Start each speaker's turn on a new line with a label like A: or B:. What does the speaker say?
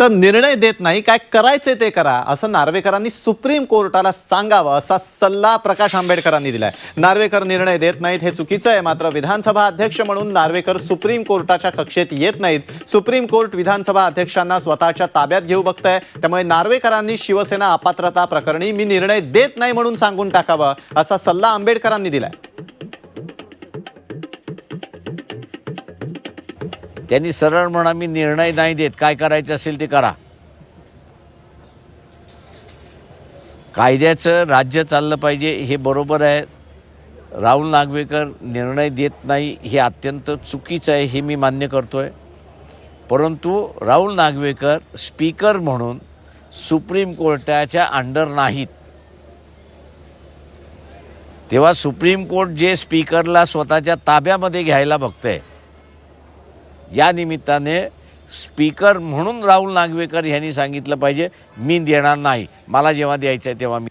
A: फक्त निर्णय देत नाही काय करायचे ते करा असं नार्वेकरांनी सुप्रीम कोर्टाला सांगावं असा सल्ला प्रकाश आंबेडकरांनी दिलाय. नार्वेकर निर्णय देत नाहीत हे चुकीचं आहे मात्र विधानसभा अध्यक्ष म्हणून नार्वेकर सुप्रीम कोर्टाच्या कक्षेत येत नाहीत. सुप्रीम कोर्ट विधानसभा अध्यक्षांना स्वतःच्या ताब्यात घेऊ बघतंय त्यामुळे नार्वेकरांनी शिवसेना अपात्रता प्रकरणी मी निर्णय देत नाही म्हणून सांगून टाकावं असा सल्ला आंबेडकरांनी दिलाय.
B: त्यांनी सरळ म्हणा मी निर्णय नाही देत. काय करायचं असेल ते करा. कायद्याचं राज्य चाललं पाहिजे हे बरोबर आहे. राहुल नागवेकर निर्णय देत नाही हे अत्यंत चुकीचं आहे हे मी मान्य करतो आहे परंतु राहुल नागवेकर स्पीकर म्हणून सुप्रीम कोर्टाच्या अंडर नाहीत. तेव्हा सुप्रीम कोर्ट जे स्पीकरला स्वतःच्या ताब्यामध्ये घ्यायला बघतंय या निमित्ताने स्पीकर म्हणून राहुल नागवेकर यांनी सांगितलं पाहिजे मी देणार नाही. मला जेव्हा द्यायचं आहे तेव्हा मी